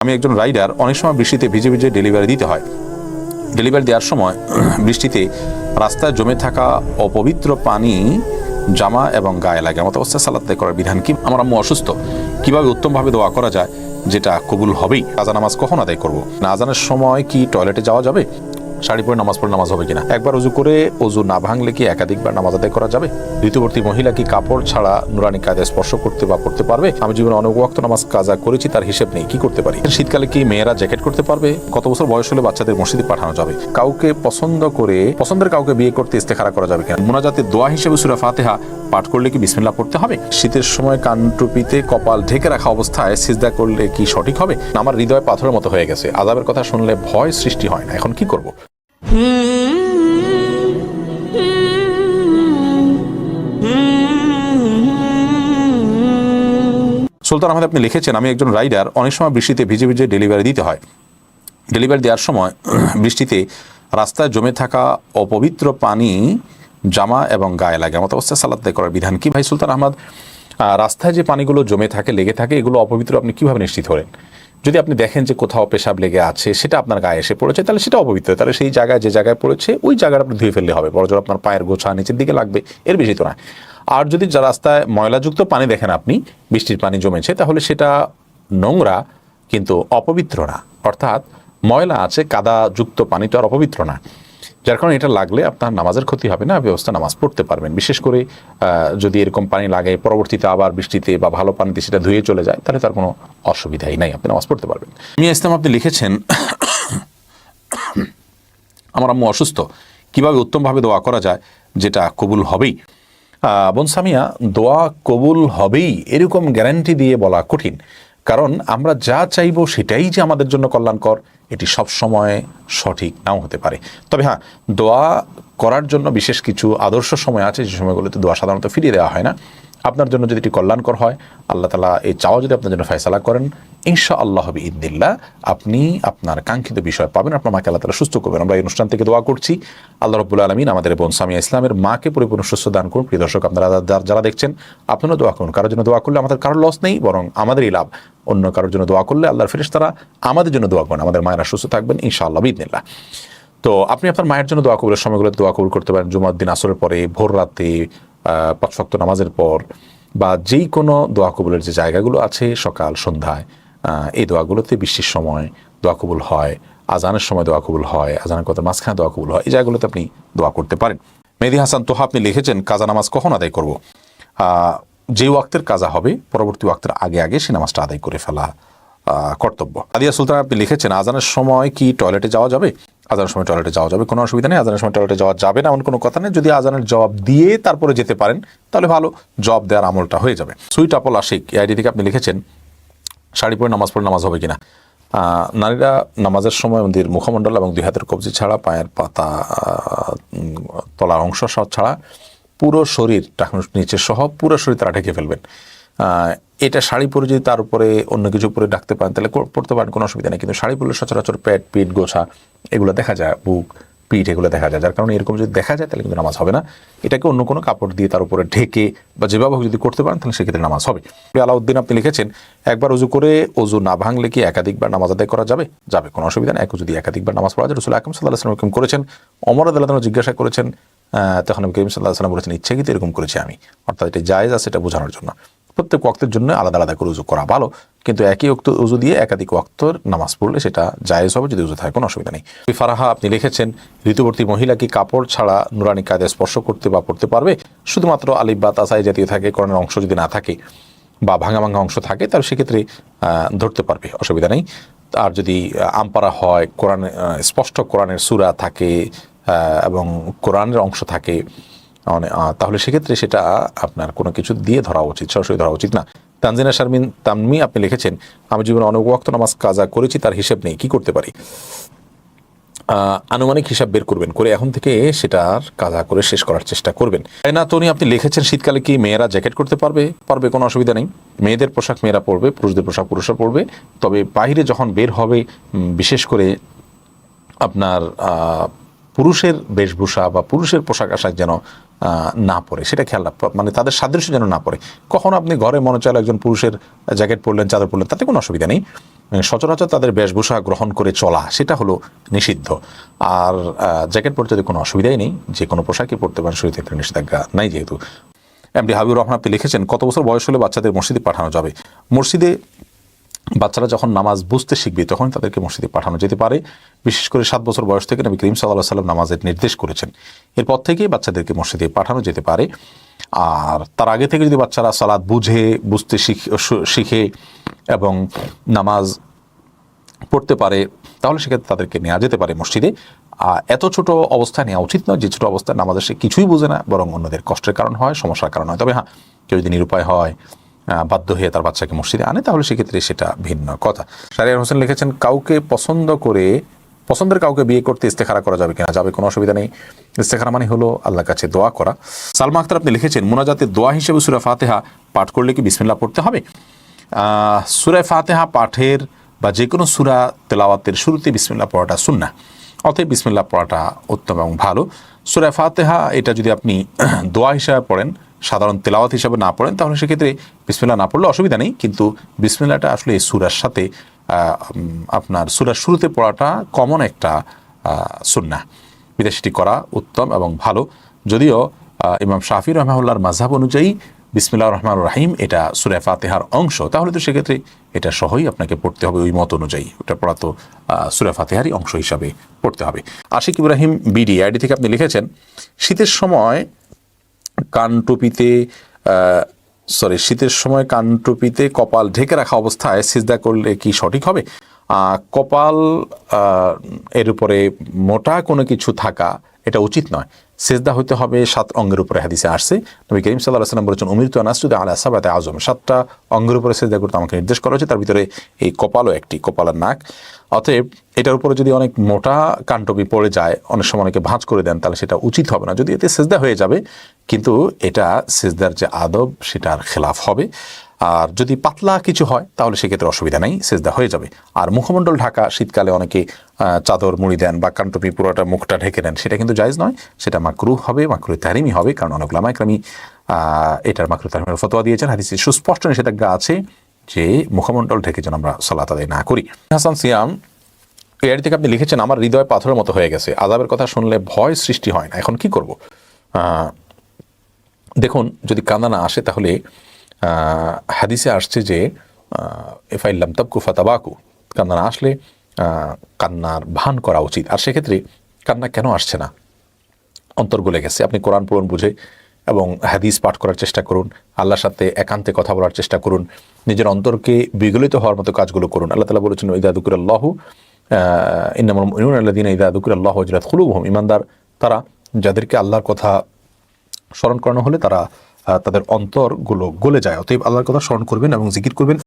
আমি একজন রাইডার, অনেক সময় বৃষ্টিতে ভিজে ভিজে ডেলিভারি দিতে হয়। ডেলিভারি দেওয়ার সময় বৃষ্টিতে রাস্তায় জমে থাকা অপবিত্র পানি জামা এবং গায়ে লাগে। আমার অবস্থায় সালাদ করার বিধান কি? আমার আম্মু অসুস্থ। কীভাবে উত্তমভাবে দোয়া করা যায়, যেটা কবুল হবেই? আজান নামাজ কখন আদায় করব? না আজানের সময় কি টয়লেটে যাওয়া যাবে? শাড়ি পরে নামাজ পড়ে নামাজ হবে কিনা? একবার উজু করে উজু না ভাঙলে কি একাধিকবার নামাজ আদায় করা যাবে? ঋতুবর্তী মহিলা কি কাপড় ছাড়া নুরানি কাজে স্পর্শ করতে বা করতে পারবে? আমি জীবনে অনেক ওয়াক্ত নামাজ কাজা করেছি, তার হিসেব নেই। কি করতে পারি? শীতকালে কি মেয়েরা জ্যাকেট করতে পারবে? কত বছর বয়স হলে বাচ্চাদের মসজিদে পাঠানো যাবে? কাউকে পছন্দ করে, পছন্দের কাউকে বিয়ে করতে ইস্তেখারা করা যাবে কিনা? মোনাজাতে দোয়া হিসেবে সুরা ফাতেহা পাঠ করলে কি বিসমিল্লাহ পড়তে হবে? শীতের সময় কানটুপিতে কপাল ঢেকে রাখা অবস্থায় সিজদা করলে কি সঠিক হবে? আমার হৃদয় পাথরের মতো হয়ে গেছে। আজাবের কথা শুনলে ভয় সৃষ্টি হয় না। এখন কি করব? সুলতান আহমেদ, আপনি লিখেছেন, আমি একজন রাইডার, অনেক সময় বৃষ্টিতে ভিজে ভিজে ডেলিভারি দিতে হয়। ডেলিভারি দেওয়ার সময় বৃষ্টিতে রাস্তায় জমে থাকা অপবিত্র পানি জামা এবং গায়ে লাগে। আমার অবস্থায় সালাদ করার বিধান। কি ভাই সুলতান আহমদ? রাস্তায় যে পানিগুলো জমে থাকে, লেগে থাকে, এগুলো অপবিত্র আপনি কীভাবে নিশ্চিত করেন যদি আপনি দেখেন যে কোথাও পেশাব লেগে আছে, সেটা আপনার গায়ে এসে পড়েছে, তাহলে সেটা অপবিত্র। তাহলে সেই জায়গায় যে জায়গায় পড়েছে, ওই জায়গাটা আপনি ধুয়ে ফেললে হবে। বড়জোর আপনার পায়ের গোছা নিচের দিকে লাগবে, এর বেশি তো না। আর যদি যা রাস্তায় ময়লাযুক্ত পানি দেখেন আপনি, বৃষ্টির পানি জমেছে, তাহলে সেটা নোংরা কিন্তু অপবিত্র না। অর্থাৎ ময়লা আছে, কাদাযুক্ত পানি তো আর অপবিত্র না। যার কারণে এটা লাগলে আপনার নামাজের ক্ষতি হবে না ব্যবস্থা নামাজ পড়তে পারবেন। বিশেষ করে যদি এরকম পানি লাগে পরবর্তীতে আবার বৃষ্টিতে বা ভালো পানিতে সেটা ধুয়ে চলে যায় তাহলে তার কোনো অসুবিধাই নাই আপনি নামাজ পড়তে পারবেন। মিয়া ইসলাম আপনি লিখেছেন আমার আম্মু অসুস্থ কীভাবে উত্তমভাবে দোয়া করা যায় যেটা কবুল হবেই? আহ, বোন সামিয়া দোয়া কবুল হবেই এরকম গ্যারান্টি দিয়ে বলা কঠিন। কারণ আমরা যা চাইব সেটাই যে আমাদের জন্য কল্যাণকর এটি সব সময় সঠিক নাও হতে পারে। তবে হ্যাঁ দোয়া করার জন্য বিশেষ কিছু আদর্শ সময় আছে, যে সময়গুলোতে দোয়া সাধারণত ফিরিয়ে দেওয়া হয় না। আপনার জন্য যদি এটি কল্যাণকর হয়, আল্লাহ তালা এই চাওয়া যদি আপনার জন্য ফয়সালা করেন ইনশা আল্লাহ হবে ইদ্দিল্লা আপনি আপনার কাঙ্ক্ষিত বিষয় পাবেন, আপনার মাকে আল্লাহ তালা সুস্থ করবেন। আমরা এই অনুষ্ঠান থেকে দোয়া করছি। আল্লাহ রব্বুল আলমিন আমাদের বোন সামিয়া ইসলামের মাকে পরিপূর্ণ সুস্থ দান করুন। প্রিয় দর্শক, আপনারা যারা দেখছেন আপনারা দোয়া করুন। কারোর জন্য দোয়া করলে আমাদের কারোর লস নেই, বরং আমাদেরই লাভ। অন্য কারোর জন্য দোয়া করলে আল্লাহর ফেরেস তারা আমাদের জন্য দোয়া করেন। আমাদের মায়েরা সুস্থ থাকবেন ইনশা আল্লাহ ইদিল্লা তো আপনি আপনার মায়ের জন্য দোয়া কবুলের সময়গুলোতে দোয়া কবুল করতে পারেন। জুমার দিন, আসরের পরে, ভোর রাতে পাঁচ নামাজের পর, বা যেই কোনো দোয়া কবুলের যে জায়গাগুলো আছে সকাল, সন্ধ্যায় এই দোয়াগুলোতে বৃষ্টির সময় দোয়া কবুল হয়, আজানের সময় দোয়া কবুল হয়, আজানের কথা মাঝখানে দোয়া কবুল হয়, এই জায়গাগুলোতে আপনি দোয়া করতে পারেন। মেহেদি হাসান তোহা আপনি লিখেছেন, কাজা নামাজ কখন আদায় করব? যে ওয়াক্তের কাজা হবে, পরবর্তী ওয়াক্তের আগে আগে সে নামাজটা আদায় করে ফেলা কর্তব্য। আদিয়া সুলতান আপনি লিখেছেন, আজানের সময় কি টয়লেটে যাওয়া যাবে? আজানের সময় টয়লেটে যাওয়া যাবে, কোনো অসুবিধা নেই, আজানের সময় টয়লেটে যাওয়া যাবে না, এমন কোনো কথা নেই। যদি আজানের জবাব দিয়ে তারপরে যেতে পারেন, তাহলে ভালো, জবাব দেওয়ার আমলটা হয়ে যাবে। সুইট আপল আশিক এই আইডি থেকে আপনি লিখেছেন শাড়ি পরে নামাজ পড়ে নামাজ হবে কিনা? নারীরা নামাজের সময় ওদের মুখমণ্ডল এবং দুই হাতের কবজি ছাড়া, পায়ের পাতা তলার অংশ ছাড়া পুরো শরীর নিচে সহ পুরো শরীর তারা ঢেকে ফেলবেন। এটা শাড়ি পরে যদি তার উপরে অন্য কিছু পরে ডাকতে পারেন, তাহলে পড়তে পারেন, কোনো অসুবিধা নেই। কিন্তু শাড়ি পরলে সচরাচর পেট, পিঠ, গোছা, এগুলো দেখা যায়, বুক পিঠ এগুলো দেখা যায়। যার কারণে এরকম যদি দেখা যায়, তাহলে কিন্তু নামাজ হবে না। এটাকে অন্য কোনো কাপড় দিয়ে তার উপরে ঢেকে বা যেভাবে যদি করতে পারেন, তাহলে সেক্ষেত্রে নামাজ হবে। আলাউদ্দিন, আপনি লিখেছেন, একবার উজু করে উজু না ভাঙলে কি একাধিকবার নামাজ আদায় করা যাবে? যাবে, কোনো অসুবিধা নেই। এক যদি একাধিকবার নামাজ পড়া যায়। রসুল আকরম সাল্লাহ এরকম করেছেন। অমর আদালত জিজ্ঞাসা করেছেন তখন আমি করিম সাল্লাহ সাল্লাম বলেছেন ইচ্ছাকৃত এরকম করেছি আমি? অর্থাৎ এটা জায়েজ আছে এটা বোঝানোর জন্য। প্রত্যেক ওয়াক্তের জন্য আলাদা আলাদা করে উজু করা ভালো। কিন্তু একই ওক্ত উজু দিয়ে একাধিক ওয়াক্তর নামাজ পড়লে সেটা জায়েজ হবে যদি উজু থাকে, কোনো অসুবিধা নেই। ফারাহা আপনি লিখেছেন, ঋতুবর্তী মহিলা কি কাপড় ছাড়া নুরানি কায়দা স্পর্শ করতে বা পড়তে পারবে? শুধুমাত্র আলিফ বা তাসাই জাতীয় থাকে করণের অংশ যদি না থাকে বা ভাঙা ভাঙা অংশ থাকে, তাহলে সেক্ষেত্রে ধরতে পারবে, অসুবিধা নেই। আর যদি আমপারা হয়, কোরআন স্পষ্ট কোরআনের সুরা থাকে এবং কোরআনের অংশ থাকে তাহলে সেক্ষেত্রে সেটা আপনার কোনো কিছু দিয়ে ধরা উচিত, সরাসরি ধরা উচিত না। তানজিনা শারমিন তানমি আপনি লিখেছেন, আমি জীবনে অনেক ওয়াক্ত নামাজ কাজা করেছি, তার হিসেব নেই, কি করতে পারি? আনুমানিক হিসাব বের করবেন, করে এখন থেকে সেটার কাজা করে শেষ করার চেষ্টা করবেন। না তনি আপনি লিখেছেন, শীতকালে কি মেয়েরা জ্যাকেট করতে পারবে? পারবে, কোনো অসুবিধা নেই। মেয়েদের পোশাক মেয়েরা পরবে, পুরুষদের পোশাক পুরুষরা পরবে। তবে বাইরে যখন বের হবে বিশেষ করে আপনার পুরুষের বেশভূষা বা পুরুষের পোশাক আশাক যেন না পরে, সেটা খেয়াল মানে তাদের সাদৃশ্য যেন না পড়ে কখনো আপনি ঘরে মনে চাইলে একজন পুরুষের জ্যাকেট পরলেন, চাদর পরলেন, তাতে কোনো অসুবিধা নেই। মানে সচরাচর তাদের বেশভূষা গ্রহণ করে চলা, সেটা হলো নিষিদ্ধ। আর জ্যাকেট পরতে যদি কোনো অসুবিধাই নেই, যে কোনো পোশাকই পরতে পারেন, শরীরে একটা নিষেধাজ্ঞা নাই যেহেতু। এমডি হাবিবুর রহমান, আপনি লিখেছেন, কত বছর বয়স হলে বাচ্চাদের মসজিদে পাঠানো যাবে? মসজিদে বাচ্চারা যখন নামাজ বুঝতে শিখবে, তখন তাদেরকে মসজিদে পাঠানো যেতে পারে। বিশেষ করে সাত বছর বয়স থেকে নবী করিম সাল্লাহ সাল্লাম নামাজের নির্দেশ করেছেন। এরপর থেকেই বাচ্চাদেরকে মসজিদে পাঠানো যেতে পারে। আর তার আগে থেকে যদি বাচ্চারা সালাদ বুঝে, বুঝতে শিখ- এবং নামাজ পড়তে পারে, তাহলে সেক্ষেত্রে তাদেরকে নেওয়া যেতে পারে মসজিদে। এত ছোট অবস্থায় নেওয়া উচিত নয় যে ছোটো অবস্থায় নামাজে সে কিছুই বোঝে না, বরং অন্যদের কষ্টের কারণ হয়, সমস্যার কারণ হয়। তবে হ্যাঁ কেউ যদি নিরুপায় হয় বাধ্য হয়ে তার বাচ্চাকে মসজিদে আনে তাহলে সেক্ষেত্রে সেটা ভিন্ন কথা। শারিয়ার হোসেন লিখেছেন কাউকে পছন্দ করে পছন্দের কাউকে বিয়ে করতে ইস্তেখারা করা যাবে কিনা? যাবে কোনো অসুবিধা নেই। ইস্তেখারা মানে হলো আল্লাহর কাছে দোয়া করা। সালমা আক্তার আপনি লিখেছেন মোনাজাতে দোয়া হিসেবে সুরা ফাতেহা পাঠ করলে কি বিসমিল্লাহ পড়তে হবে? আহ, সুরা ফাতেহা পাঠের বা যে কোনো সুরা তেলাওয়াতের শুরুতে বিসমিল্লাহ পড়াটা সুন্না অতএব বিসমিল্লাহ পড়াটা উত্তম এবং ভালো। সুরা ফাতেহা, এটা যদি আপনি দোয়া হিসাবে পড়েন, সাধারণ তেলাওয়াত হিসাবে না পড়েন, তাহলে সেক্ষেত্রে বিসমিল্লা না পড়লে অসুবিধা নেই। কিন্তু বিসমিল্লাটা আসলে এই সুরার সাথে আপনার সুরার শুরুতে পড়াটা কমন একটা সুন্না বিদেশটি করা উত্তম এবং ভালো। যদিও ইমাম শাফি রহমাউল্লাহর মাঝহাব অনুযায়ী বিসমিল্লাহ রহমান রাহিম, এটা সুরে ফাতেহার অংশ। তাহলে তো সেক্ষেত্রে এটা সহই আপনাকে পড়তে হবে ওই মত অনুযায়ী। ওটা পড়া তো সুরে ফাতেহারই অংশ হিসাবে পড়তে হবে। আশিক ইব্রাহিম বিডি, আইডি থেকে আপনি লিখেছেন, শীতের সময় কানটুপিতে সরি, শীতের সময় কানটুপিতে কপাল ঢেকে রাখা অবস্থায় সিজদা করলে কি সঠিক হবে? কপাল এর উপরে মোটা কোনো কিছু থাকা এটা উচিত নয়। সেজদা হইতে হবে সাত অঙ্গের উপরে হাদিসে আসছে। নবী করিম সাল্লাহ সাল্লাম বলেছেন উমির তো নাসুদ আলা সাবাতে আজম সাতটা অঙ্গের উপরে সেজদা করতে আমাকে নির্দেশ করা হয়েছে। তার ভিতরে এই কপালও একটি কপালের নাক। অতএব এটার উপরে যদি অনেক মোটা কানটবি পড়ে যায়, অনেক সময় অনেকে ভাঁজ করে দেন, তাহলে সেটা উচিত হবে না। যদি এতে সেজদা হয়ে যাবে, কিন্তু এটা সেজদার যে আদব, সেটার খেলাফ হবে। আর যদি পাতলা কিছু হয়, তাহলে সেক্ষেত্রে অসুবিধা নেই, সেজদা হয়ে যাবে। আর মুখমণ্ডল ঢাকা, শীতকালে অনেকে চাদর, মুড়ি দেন বা কানটপি পুরোটা মুখটা ঢেকে দেন, সেটা কিন্তু জায়জ নয়, সেটা মাকরু হবে মাকরু তারিমি হবে, কারণ অনেক লামাইকরামি এটার মাকরু তারিমের ফতোয়া দিয়েছেন। হাদিসে সুস্পষ্ট নিষেধাজ্ঞা আছে যে মুখমণ্ডল ঢেকে যেন আমরা সালাত আদায় না করি। হাসান সিয়াম আইডি থেকে আপনি লিখেছেন, আমার হৃদয় পাথরের মতো হয়ে গেছে আজাবের কথা শুনলে ভয় সৃষ্টি হয় না, এখন কি করব? দেখুন, যদি কান্দা না আসে তাহলে হাদিসে আসছে যে এফাইল্লাম তাবকু ফাতাবাকু, কান্না না আসলে কান্নার ভান করা উচিত। আর সেক্ষেত্রে কান্না কেন আসছে না? অন্তর গলে গেছে। আপনি কোরআন পড়ুন বুঝে এবং হাদিস পাঠ করার চেষ্টা করুন, আল্লাহর সাথে একান্তে কথা বলার চেষ্টা করুন, নিজের অন্তরকে বিগলিত হওয়ার মতো কাজগুলো করুন। আল্লাহ তালা বলেছেন ইদা দুকুর আল্লাহ ইনামুল আল্লাদিন ইদা দুকুর আল্লাহ হজরত খুলুবহম ইমানদার তারা, যাদেরকে আল্লাহর কথা স্মরণ করানো হলে তারা তাদের অন্তরগুলো গলে যায়। অতএব আল্লাহর কথা স্মরণ করবেন এবং জিকির করবেন।